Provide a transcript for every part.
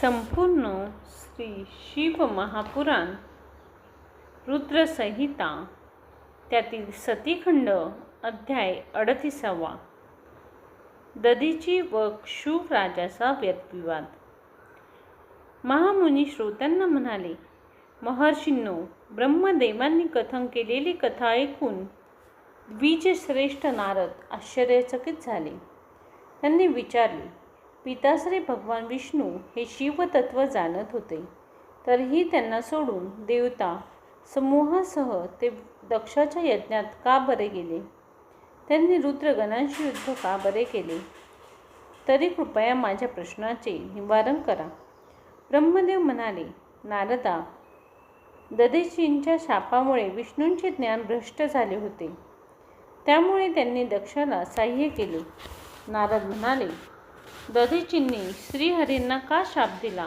संपूर्ण श्री शिव महापुराण रुद्रसंहिता त्यातील सतीखंड अध्याय अडतीसावा. ददीची व क्षुभ राजाचा व्यक्तिवाद. महामुनी श्रोत्यांना म्हणाले महर्षींनो ब्रह्मदेवांनी कथन केलेली कथा ऐकून द्विजश्रेष्ठ नारद आश्चर्यचकित झाले. त्यांनी विचारले पिताश्री भगवान विष्णू हे शिवतत्व जाणत होते. तरीही त्यांना सोडून देवता समूहासह ते दक्षाच्या यज्ञात का बरे गेले? त्यांनी रुद्रगणांशी युद्ध का बरे केले? तरी कृपया माझ्या प्रश्नाचे निवारण करा. ब्रह्मदेव म्हणाले नारदा ददेशींच्या शापामुळे विष्णूंचे ज्ञान भ्रष्ट झाले होते. त्यामुळे त्यांनी दक्षाला साह्य केले. नारद म्हणाले दधीचींनी श्रीहरींना का शाप दिला?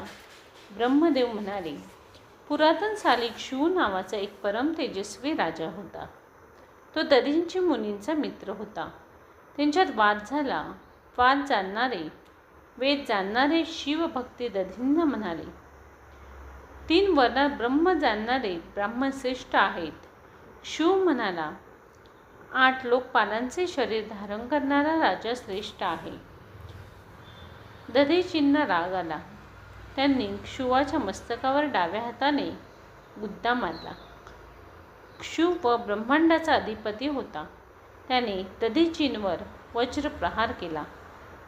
ब्रह्मदेव म्हणाले पुरातन साली शिव नावाचा एक परम तेजस्वी राजा होता. तो दधींची मुनींचा मित्र होता. त्यांच्यात वाद झाला. वाद जाणणारे वेद जाणणारे शिवभक्ती दधींना म्हणाले तीन वर्णात ब्रह्म जाणणारे ब्राह्मण श्रेष्ठ आहेत. शिव म्हणाला आठ लोकपालांचे शरीर धारण करणारा राजा श्रेष्ठ आहे. दधीचींना राग आला. त्यांनी क्षुवाच्या मस्तकावर डाव्या हाताने गुद्दा मारला. क्षु व ब्रह्मांडाचा अधिपती होता. त्याने दधीचींवर वज्र प्रहार केला.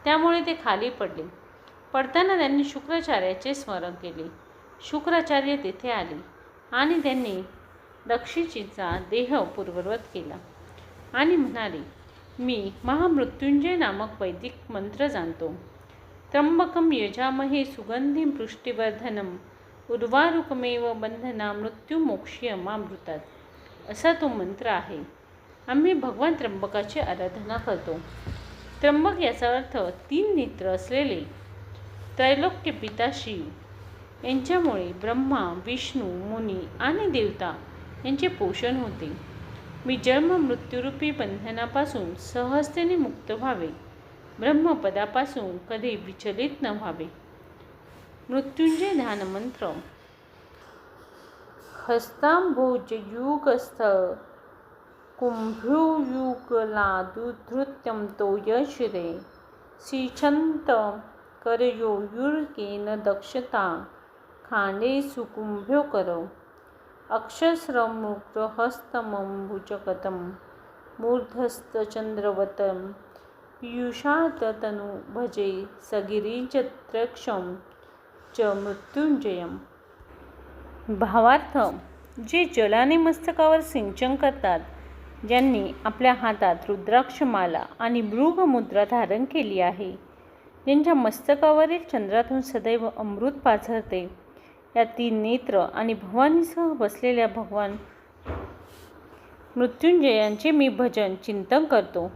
त्यामुळे ते खाली पडले. पडताना त्यांनी शुक्राचार्याचे स्मरण केले. शुक्राचार्य तेथे आले आणि त्यांनी दक्षिचीचा देह पूर्ववत केला आणि म्हणाले मी महामृत्युंजय नामक वैदिक मंत्र जाणतो. त्र्यंबकम यजामहे सुगंधिम पृष्टिवर्धनम। उर्वारुकमेव बंधना मृत्यू मोक्षीयमामृतात असा तो मंत्र आहे। आम्ही भगवान त्र्यंबकाची आराधना करतो। त्र्यंबक याचा अर्थ तीन नेत्र असलेले त्रैलोक्य पिता शिव। यांच्यामुळे ब्रह्मा विष्णू मुनी आणि देवता यांचे पोषण होते। मी जन्म मृत्यूरूपी बंधनापासून सहजतेने मुक्त व्हावे। ब्रह्मपदापासून कधी विचलित न व्हावे. मृत्युंजय ध्यानमंत्र. हस्तांभोजयुगस्थ कुंभ्युयुगलादुधृत्यं तो यशिरे. शिछन्त करयोयुर्केन दक्षता खांडे सुकुंभ्यो करो. अक्षस्रमुग्रहस्तमम्बुजकतं मूर्धस्तचन्द्रवतं पीयूषाततनु भजे सगिरीचत्रक्षं च मृत्युंजयम। भावार्थ जे जलाने मस्तकावर सिंचन करतात ज्यांनी आपल्या हातात रुद्राक्षमाला आणि मृगमुद्रा धारण केली आहे ज्यांच्या मस्तकावरील चंद्रातून सदैव अमृत पाझरते या तीन नेत्र आणि भवानीसह बसलेल्या भगवान मृत्युंजयांचे मी भजन चिंतन करतो.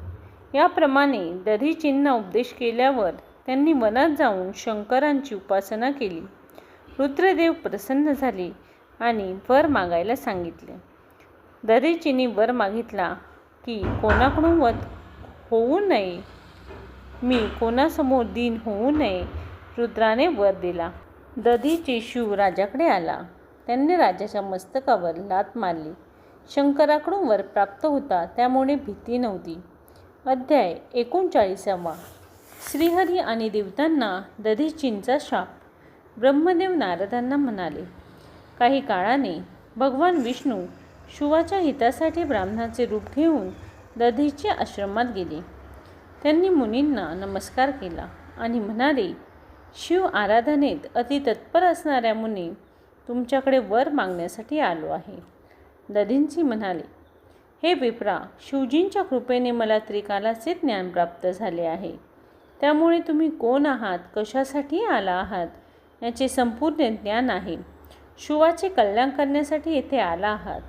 याप्रमाणे दधीचींना उपदेश केल्यावर त्यांनी वनात जाऊन शंकरांची उपासना केली. रुद्रदेव प्रसन्न झाले आणि वर मागायला सांगितले. दधीचींनी वर मागितला की कोणाकडून वध होऊ नये? मी कोणासमोर दिन होऊ नये? रुद्राने वर दिला. दधीची शिव राजाकडे आला. त्यांनी राजाच्या मस्तकावर लात मारली. शंकराकडून वर प्राप्त होता त्यामुळे भीती नव्हती. अध्याय एकोणचाळीसावा. श्रीहरी आणि देवतांना दधीचींचा शाप. ब्रह्मदेव नारदांना म्हणाले काही काळाने भगवान विष्णू शिवाच्या हितासाठी ब्राह्मणाचे रूप घेऊन दधीच्या आश्रमात गेले. त्यांनी मुनींना नमस्कार केला आणि म्हणाले शिव आराधनेत अतितत्पर असणाऱ्या मुनी तुमच्याकडे वर मागण्यासाठी आलो आहे. दधींची म्हणाले हे विप्रा शिवजींच्या कृपेने मला त्रिकालाचे ज्ञान प्राप्त झाले आहे. त्यामुळे तुम्ही कोण आहात? कशासाठी आला आहात? याचे संपूर्ण ज्ञान आहे. शिवाचे कल्याण करण्यासाठी येथे आला आहात.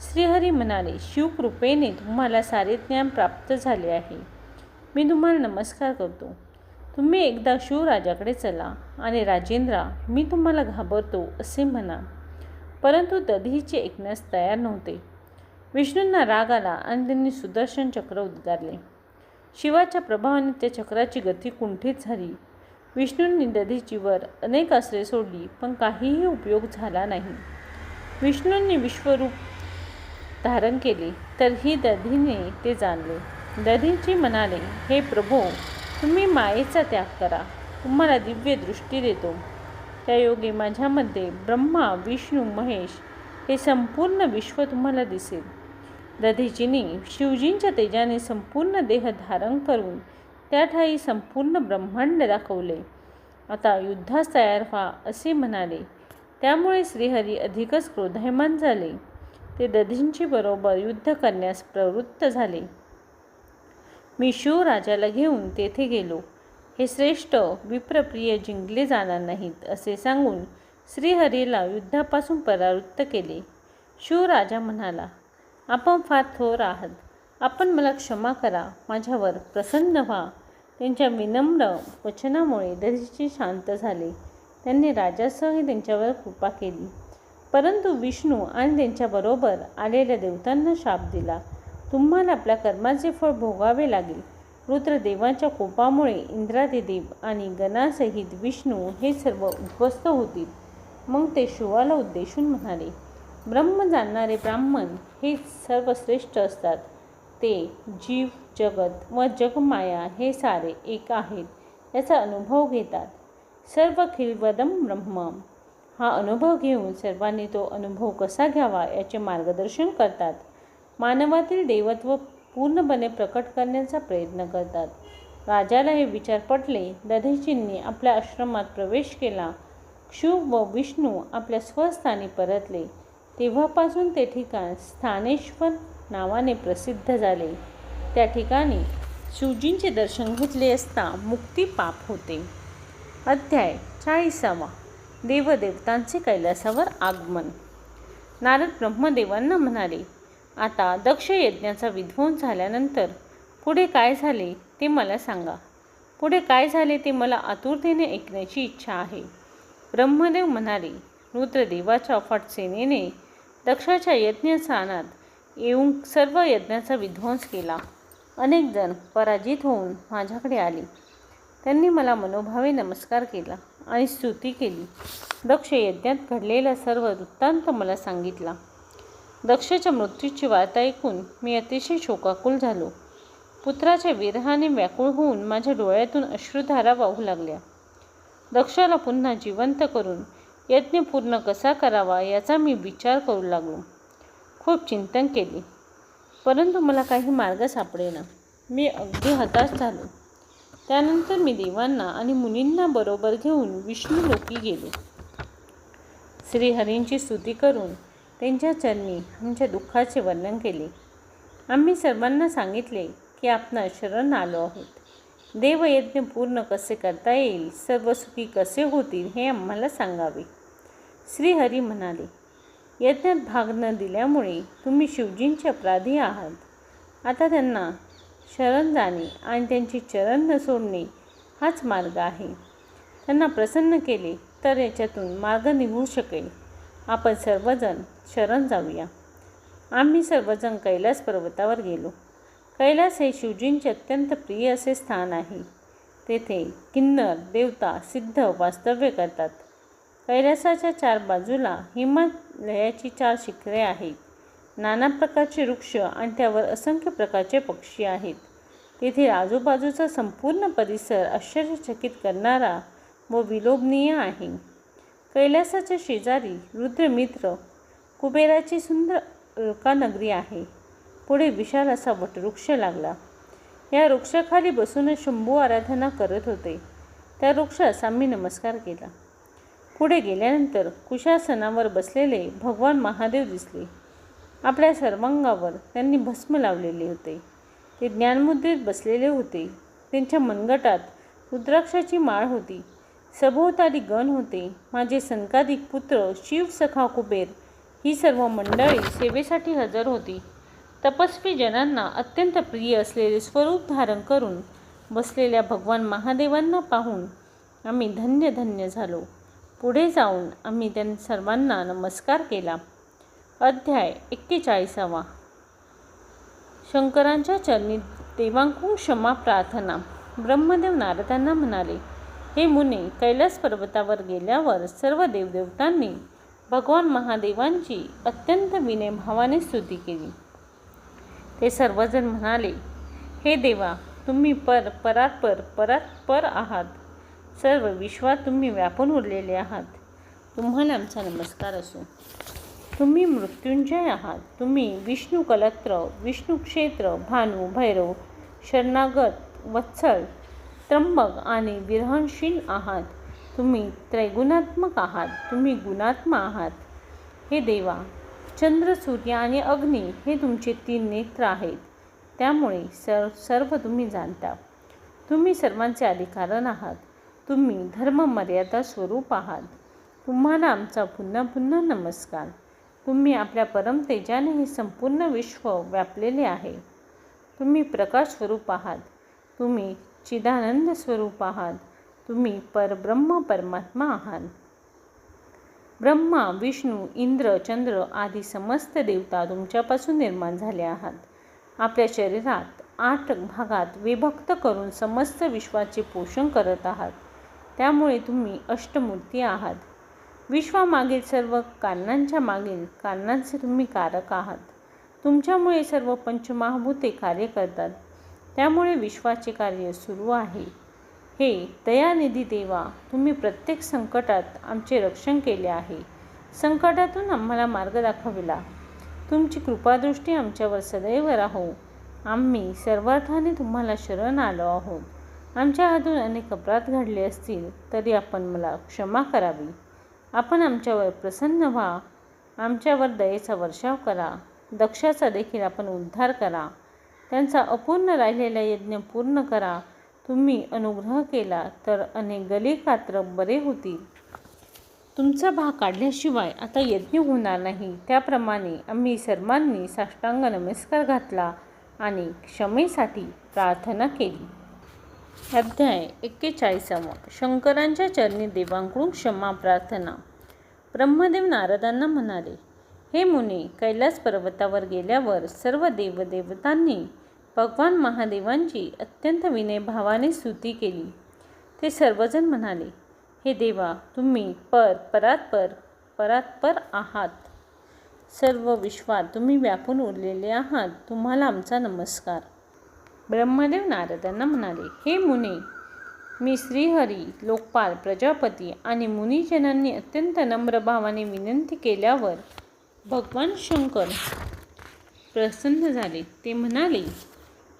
श्रीहरी म्हणाले शिवकृपेने तुम्हाला सारे ज्ञान प्राप्त झाले आहे. मी तुम्हाला नमस्कार करतो. तुम्ही एकदा शिवराजाकडे चला आणि राजेंद्रा मी तुम्हाला घाबरतो असे म्हणा. परंतु दधीचे ऐकण्यास तयार नव्हते. विष्णूंना राग आला आणि त्यांनी सुदर्शन चक्र उद्गारले. शिवाच्या प्रभावाने त्या चक्राची गती कुंठित झाली. विष्णूंनी दधीचीवर अनेक आसरे सोडली पण काहीही उपयोग झाला नाही. विष्णूंनी विश्वरूप धारण केले तरीही दधीने ते जाणले. दधीची म्हणाले हे प्रभो तुम्ही मायेचा त्याग करा. तुम्हाला दिव्य दृष्टी देतो. त्या योगी माझ्यामध्ये ब्रह्मा विष्णू महेश हे संपूर्ण विश्व तुम्हाला दिसेल. दधीजीने शिवजींच्या तेजाने संपूर्ण देह धारण करून त्या ठाई संपूर्ण ब्रह्मांड दाखवले. आता युद्धास तयार व्हा असे म्हणाले. त्यामुळे श्रीहरी अधिकच क्रोधायमान झाले. ते दधींची बरोबर युद्ध करण्यास प्रवृत्त झाले. मी शिवराजाला घेऊन तेथे गेलो. हे श्रेष्ठ विप्रप्रिय जिंकले जाणार नाहीत असे सांगून श्रीहरीला युद्धापासून परावृत्त केले. शिवराजा म्हणाला आपण फार थोर आहात. आपण मला क्षमा करा. माझ्यावर प्रसन्न व्हा. त्यांच्या विनम्र वचनामुळे दरीची शांत झाले. त्यांनी राजासह त्यांच्यावर कृपा केली. परंतु विष्णू आणि त्यांच्याबरोबर आलेल्या देवतांना शाप दिला. तुम्हाला आपल्या कर्माचे फळ भोगावे लागेल. रुद्रदेवाच्या कोपामुळे इंद्रादिदेव आणि गणासहित विष्णू हे सर्व उद्ध्वस्त होतील. मग ते शिवाला उद्देशून म्हणाले ब्रह्म जाणणारे ब्राह्मण हे सर्वश्रेष्ठ असतात. ते जीव जगत व जगमाया हे सारे एक आहेत याचा अनुभव घेतात. सर्व खिलवदम ब्रह्म. हा अनुभव घेऊन सर्वांनी तो अनुभव कसा घ्यावा याचे मार्गदर्शन करतात. मानवातील देवत्व पूर्णपणे प्रकट करण्याचा प्रयत्न करतात. राजाला हे विचार पटले दधीजींनी आपल्या आश्रमात प्रवेश केला. शिव व विष्णू आपल्या स्वस्थानी परतले. तेव्हापासून ते ठिकाण स्थानेश्वर नावाने प्रसिद्ध झाले. त्या ठिकाणी शिवजींचे दर्शन घेतले असता मुक्ती पाप होते. अध्याय चाळीसावा. देवदेवतांचे कैलासावर आगमन. नारद ब्रह्मदेवांना म्हणाले आता दक्ष यज्ञाचा विध्वंस झाल्यानंतर पुढे काय झाले ते मला सांगा. पुढे काय झाले ते मला आतुरतेने ऐकण्याची इच्छा आहे. ब्रह्मदेव म्हणाले रुद्रदेवाच्या फटसेनेने सेनेने दक्षाच्या यज्ञस्थानात येऊन सर्व यज्ञाचा विध्वंस केला. अनेक जण पराजित होऊन माझ्याकडे आले. त्यांनी मला मनोभावे नमस्कार केला आणि स्तुती केली. दक्ष यज्ञात घडलेला सर्व वृत्तांत मला सांगितला. दक्षच्या मृत्यूची वार्ता ऐकून मी अतिशय शोकाकुल झालो. पुत्राच्या विरहाने व्याकुळ होऊन माझ्या डोळ्यातून अश्रुधारा वाहू लागल्या. दक्षाला पुन्हा जिवंत करून यज्ञ पूर्ण कसा करावा याचा मी विचार करू लागलो. खूप चिंतन केले. परंतु मला काही मार्ग सापडेना. मी अगदी हताश झालो. त्यानंतर मी देवांना आणि मुनींना बरोबर घेऊन विष्णू लोकी गेलो. श्रीहरींची स्तुती करून त्यांच्या चरणी आमच्या दुःखाचे वर्णन केले. आम्ही सर्वांना सांगितले की आपण शरण आलो आहोत. देवयज्ञ पूर्ण कसे करता येईल सर्व सुखी कसे होतील हे आम्हाला सांगावे. श्रीहरी म्हणाले यज्ञात भाग न दिल्यामुळे तुम्ही शिवजींचे अपराधी आहात. आता त्यांना शरण जाणे आणि त्यांची चरण न सोडणे हाच मार्ग आहे. त्यांना प्रसन्न केले तर याच्यातून मार्ग निघू शकेल. आपण सर्वजण शरण जाऊया. आम्ही सर्वजण कैलास पर्वतावर गेलो. कैलास हे शिवजींचे अत्यंत प्रिय असे स्थान आहे. तेथे किन्नर देवता सिद्ध वास्तव्य करतात. कैलासाच्या चार बाजूला हिमालयाची चार शिखरे आहेत. नाना प्रकारचे वृक्ष आणि त्यावर असंख्य प्रकारचे पक्षी आहेत. तेथे आजूबाजूचा संपूर्ण परिसर आश्चर्यचकित करणारा व विलोभनीय आहे. कैलासाच्या शेजारी रुद्रमित्र कुबेराची सुंदर अलकानगरी आहे. पुढे विशाल असा वटवृक्ष लागला. या वृक्षाखाली बसून शंभू आराधना करत होते. त्या वृक्षास आम्ही नमस्कार केला. पुढे गेल्यानंतर कुशासनावर बसलेले भगवान महादेव दिसले. आपल्या सर्वांगावर त्यांनी भस्म लावलेले होते. ते ज्ञानमुद्रेत बसलेले होते. त्यांच्या मनगटात रुद्राक्षाची माळ होती. सभोवताली गण होते. माझे संकाधिक पुत्र शिवसखा कुबेर ही सर्व मंडळी सेवेसाठी हजर होती. तपस्वी जनांना अत्यंत प्रिय असलेले स्वरूप धारण करून बसलेल्या भगवान महादेवांना पाहून आम्ही धन्य धन्य झालो. पुढे जाऊन आम्ही त्यां सर्वांना नमस्कार केला. अध्याय एक्केचाळीसावा. शंकरांच्या चरणी देवांकून क्षमा प्रार्थना. ब्रह्मदेव नारदांना म्हणाले हे मुने कैलास पर्वतावर गेल्यावर सर्व देवदेवतांनी भगवान महादेवांची अत्यंत विनयभावाने स्तुती केली. ते सर्वजण म्हणाले हे देवा तुम्ही पर परात्पर परात्पर आहात. सर्व विश्वात तुम्ही व्यापून उरलेले आहात. तुम्हाला आमचा नमस्कार असो. तुम्ही मृत्युंजय आहात. तुम्ही विष्णू कलत्र विष्णू क्षेत्र भानू भैरव शरणागत वत्सल त्र्यंबक आणि विरहनशील आहात. तुम्ही त्रैगुणात्मक आहात. तुम्ही गुणात्मा आहात. हे देवा चंद्र सूर्य आणि अग्नी हे तुमचे तीन नेत्र आहेत. त्यामुळे सर सर्व तुम्ही जाणता. तुम्ही सर्वांचे अधिकारण आहात. तुम्ही धर्ममर्यादा स्वरूप आहात. तुम्हाला आमचा पुन्हा पुन्हा नमस्कार. तुम्ही आपल्या परमतेजाने हे संपूर्ण विश्व व्यापलेले आहे. तुम्ही प्रकाश स्वरूप आहात. तुम्ही चिदानंद स्वरूप आहात. तुम्ही परब्रह्म परमात्मा आहात. ब्रह्मा विष्णू इंद्र चंद्र आदी समस्त देवता तुमच्यापासून निर्माण झाले आहात. आपल्या शरीरात आठ भागात विभक्त करून समस्त विश्वाचे पोषण करत आहात. त्यामुळे तुम्ही अष्टमूर्ती आहात. विश्वामागील सर्व कारणांच्या मागील कारणांचे तुम्ही कारक आहात. तुमच्यामुळे सर्व पंचमहाभूते कार्य करतात. त्यामुळे विश्वाचे कार्य सुरू आहे. हे दयानिधी देवा तुम्ही प्रत्येक संकटात आमचे रक्षण केले आहे. संकटातून आम्हाला मार्ग दाखविला. तुमची कृपादृष्टी आमच्यावर सदैव राहो. आम्ही सर्वार्थाने तुम्हाला शरण आलो आहोत. आमच्या हातून अनेक अपराध घडले असतील तरी आपण मला क्षमा करावी. आपण आमच्यावर प्रसन्न व्हा. आमच्यावर दयेचा वर्षाव करा. दक्षाचा देखील आपण उद्धार करा. त्यांचा अपूर्ण राहिलेला यज्ञ पूर्ण करा. तुम्ही अनुग्रह केला तर अनेक गली कात्र बरे होतील. तुमचा भाग काढल्याशिवाय आता यज्ञ होणार नाही. त्याप्रमाणे आम्ही सर्वांनी साष्टांग नमस्कार घातला आणि क्षमेसाठी प्रार्थना केली. अध्याय एक्केचाळीसावा. शंकरांच्या चरणी देवांकडून क्षमा प्रार्थना. ब्रह्मदेव नारदांना म्हणाले हे मुनी कैलास पर्वतावर गेल्यावर सर्व देवदेवतांनी भगवान महादेवांची अत्यंत विनयभावाने स्तुती केली. ते सर्वजण म्हणाले हे देवा तुम्ही पर परात्पर परात्पर आहात. सर्व विश्वात तुम्ही व्यापून उरलेले आहात. तुम्हाला आमचा नमस्कार. ब्रह्मदेव नारदांना म्हणाले हे मुनी मी श्रीहरी लोकपाल प्रजापती आणि मुनिजनांनी अत्यंत नम्र भावाने विनंती केल्यावर भगवान शंकर प्रसन्न झाले. ते म्हणाले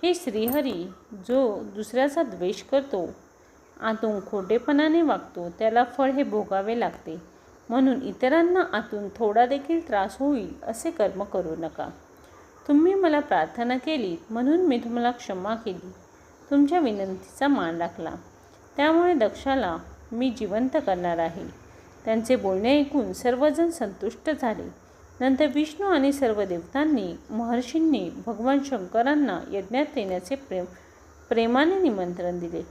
हे श्रीहरी जो दुसऱ्याचा द्वेष करतो आतून खोटेपणाने वागतो त्याला फळ हे भोगावे लागते. म्हणून इतरांना आतून थोडा देखील त्रास होईल असे कर्म करू नका. तुम्ही मला प्रार्थना केली म्हणून मी तुम्हाला क्षमा केली. तुमच्या विनंतीचा मान राखला. त्यामुळे दक्षाला मी जिवंत करणार आहे. त्यांचे बोलणे ऐकून सर्वजण संतुष्ट झाले. नंतर विष्णू आणि सर्व देवतांनी महर्षींनी भगवान शंकरांना यज्ञात येण्याचे प्रेम प्रेमाने निमंत्रण दिले.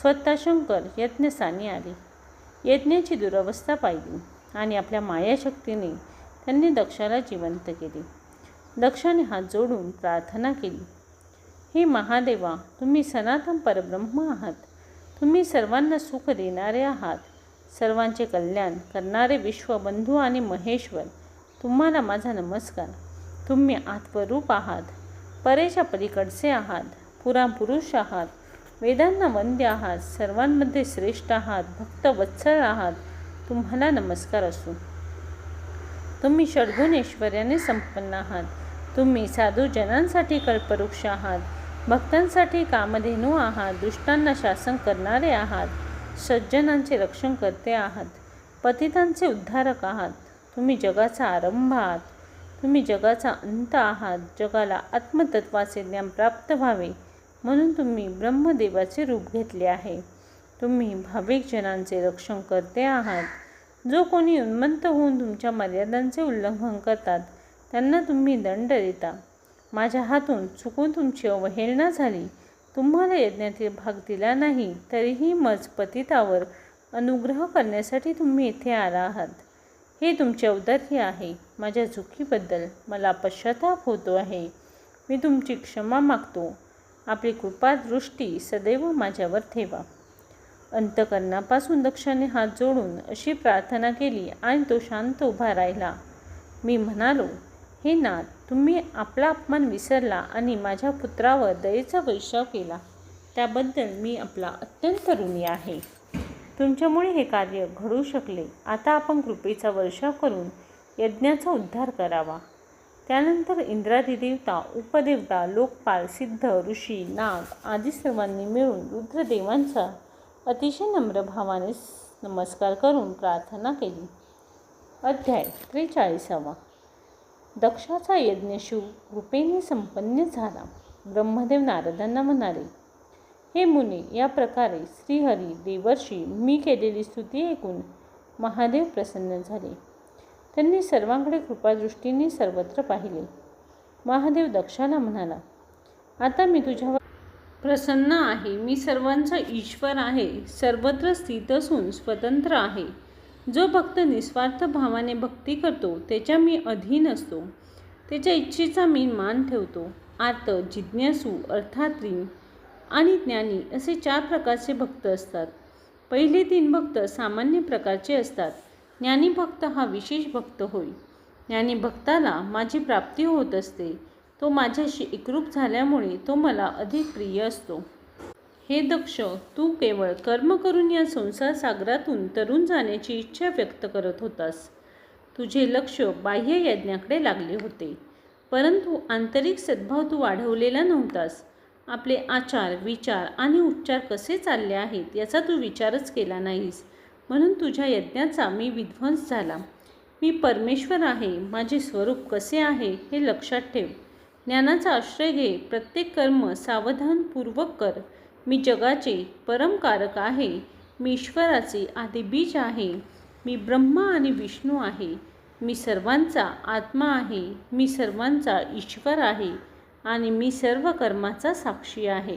स्वतः शंकर यज्ञस्थानी आले. यज्ञाची दुरवस्था पाहिली आणि आपल्या मायाशक्तीने त्यांनी दक्षाला जिवंत केले. दक्षाने हात जोडून प्रार्थना केली. हे महादेवा तुम्ही सनातन परब्रह्म आहात. तुम्ही सर्वांना सुख देणारे आहात. सर्वांचे कल्याण करणारे विश्वबंधू आणि महेश्वर तुम्हाला माझा नमस्कार. तुम्ही आत्मरूप आहात. परेच्या पलीकडचे आहात. पुरापुरुष आहात. वेदांना वंद्य आहात. सर्वांमध्ये श्रेष्ठ आहात. भक्त वत्सल आहात. तुम्हाला नमस्कार असो. तुम्ही षडगुण ऐश्वर्याने संपन्न आहात. तुम्ही साधू जनांसाठी कल्पवृक्ष आहात भक्तांसाठी कामधेनू आहात दुष्टांना शासन करणारे आहात सज्जनांचे रक्षण करते आहात पतितांचे उद्धारक आहात तुम्ही जगाचा आरंभ आहात तुम्ही जगाचा अंत आहात जगाला आत्मतत्वाचे ज्ञान प्राप्त व्हावे म्हणून तुम्ही ब्रह्मदेवाचे रूप घेतले आहे तुम्ही भाविक जनांचे रक्षण करते आहात जो कोणी उन्मंत होऊन तुमच्या मर्यादांचे उल्लंघन करतात त्यांना तुम्ही दंड देता. माझ्या हातून चुकून तुमची अवहेलना झाली. तुम्हाला यज्ञातील भाग दिला नाही तरीही मज पतितावर अनुग्रह करण्यासाठी तुम्ही इथे आला आहात. हे तुमचे औदार्य आहे. माझ्या चुकीबद्दल मला पश्चाताप होतो आहे. मी तुमची क्षमा मागतो. आपली कृपादृष्टी सदैव माझ्यावर ठेवा. अंतकरणापासून दक्षाने हात जोडून अशी प्रार्थना केली आणि तो शांत उभा राहिला. मी म्हणालो हे नाथ तुम्ही आपला अपमान विसरला आणि माझ्या पुत्रावर दयेचा वैशाव केला. त्याबद्दल मी आपला अत्यंत ऋणी आहे. तुमच्यामुळे हे कार्य घडू शकले. आता आपण कृपेचा वर्षाव करून यज्ञाचा उद्धार करावा. त्यानंतर इंद्रादी देवता उपदेवता लोकपाल सिद्ध ऋषी नाग आदी सर्वांनी मिळून रुद्रदेवांचा अतिशय नम्र भावाने नमस्कार करून प्रार्थना केली. अध्याय त्रेचाळीसावा. दक्षाचा यज्ञ शिव कृपेने संपन्न झाला. ब्रह्मदेव नारदांना म्हणाले हे मुनी या प्रकारे श्रीहरी देवर्षी मी केलेली स्तुती ऐकून महादेव प्रसन्न झाले. त्यांनी सर्वांकडे कृपादृष्टीने सर्वत्र पाहिले. महादेव दक्षाला म्हणाला आता मी तुझ्यावर प्रसन्न आहे. मी सर्वांचा ईश्वर आहे. सर्वत्र स्थित असून स्वतंत्र आहे. जो भक्त निस्वार्थ भावाने भक्ती करतो त्याच्या मी अधीन असतो. त्याच्या इच्छेचा मी मान ठेवतो. आत जिज्ञासू अर्थात्री आणि ज्ञानी असे चार प्रकारचे भक्त असतात. पहिले तीन भक्त सामान्य प्रकारचे असतात. ज्ञानी भक्त हा विशेष भक्त होय. ज्ञानी भक्ताला माझी प्राप्ती होत असते. तो माझ्याशी एकरूप झाल्यामुळे तो मला अधिक प्रिय असतो. हे दक्ष तू केवळ कर्म करून या संसार सागरातून तरुण जाण्याची इच्छा व्यक्त करत होतास. तुझे लक्ष बाह्य यज्ञाकडे लागले होते. परंतु आंतरिक सद्भाव तू वाढवलेला नव्हतास. आपले आचार विचार आणि उच्चार कसे चालले आहेत याचा तू विचारच केला नाहीस. म्हणून तुझ्या यज्ञाचा मी विध्वंस झाला. मी परमेश्वर आहे माझे स्वरूप कसे आहे हे लक्षात ठेव. ज्ञानाचा आश्रय घे प्रत्येक कर्म सावधानपूर्वक कर. मी जगाचे परमकारक आहे मी ईश्वराचे आदिबीज आहे मी ब्रह्मा आणि विष्णू आहे मी सर्वांचा आत्मा आहे मी सर्वांचा ईश्वर आहे आणि मी सर्व कर्माचा साक्षी आहे.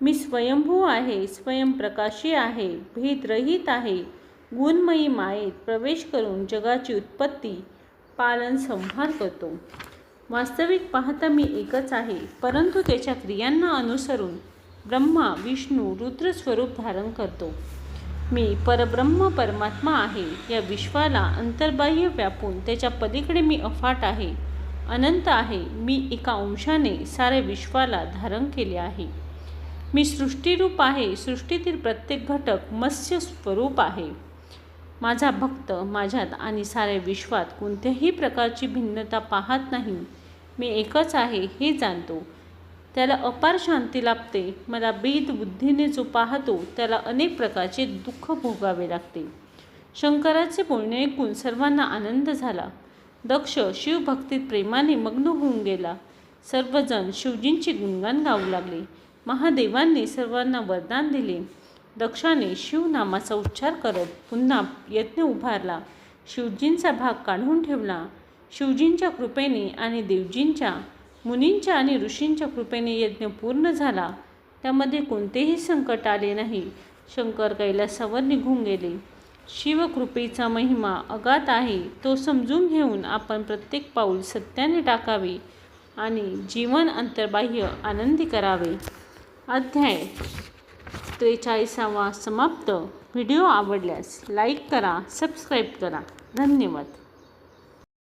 मी स्वयंभू आहे स्वयंप्रकाशी आहे भेदरहित आहे गुणमयी मायेत प्रवेश करून जगाची उत्पत्ती पालन संहार करतो. वास्तविक पाहता मी एकच आहे परंतु त्याच्या क्रियांना अनुसरून ब्रह्मा विष्णू रुद्र स्वरूप धारण करतो. मी परब्रह्म परमात्मा आहे. या विश्वाला अंतर्बाह्य व्यापून त्याच्या पलीकडे मी अफाट आहे. अनंत आहे. मी एका अंशाने साऱ्या विश्वाला धारण केले आहे. मी सृष्टीरूप आहे. सृष्टीतील प्रत्येक घटक मत्स्य स्वरूप आहे. माझा भक्त माझ्यात आणि साऱ्या विश्वात कोणत्याही प्रकारची भिन्नता पाहत नाही. मी एकच आहे हे जाणतो. त्याला अपार शांती लाभते. मला बेद बुद्धीने जो पाहतो त्याला अनेक प्रकारचे दुःख भोगावे लागते. शंकराचे बोलणे ऐकून सर्वांना आनंद झाला. दक्ष शिवभक्तीत प्रेमाने मग्न होऊन गेला. सर्वजण शिवजींचे गुणगान गाऊ लागले. महादेवांनी सर्वांना वरदान दिले. दक्षाने शिवनामाचा उच्चार करत पुन्हा यज्ञ उभारला. शिवजींचा भाग काढून ठेवला. शिवजींच्या कृपेने आणि देवजींच्या मुनींच्या आणि ऋषींच्या कृपेने यज्ञ पूर्ण झाला. त्यामध्ये कोणतेही संकट आले नाही. शंकर कैलासावर निघून गेले. शिवकृपेचा महिमा अगात आहे. तो समजून घेऊन आपण प्रत्येक पाऊल सत्याने टाकावे आणि जीवन अंतर्बाह्य आनंदी करावे. अध्याय त्रेचाळीसावा समाप्त. व्हिडिओ आवडल्यास लाईक करा सबस्क्राईब करा. धन्यवाद.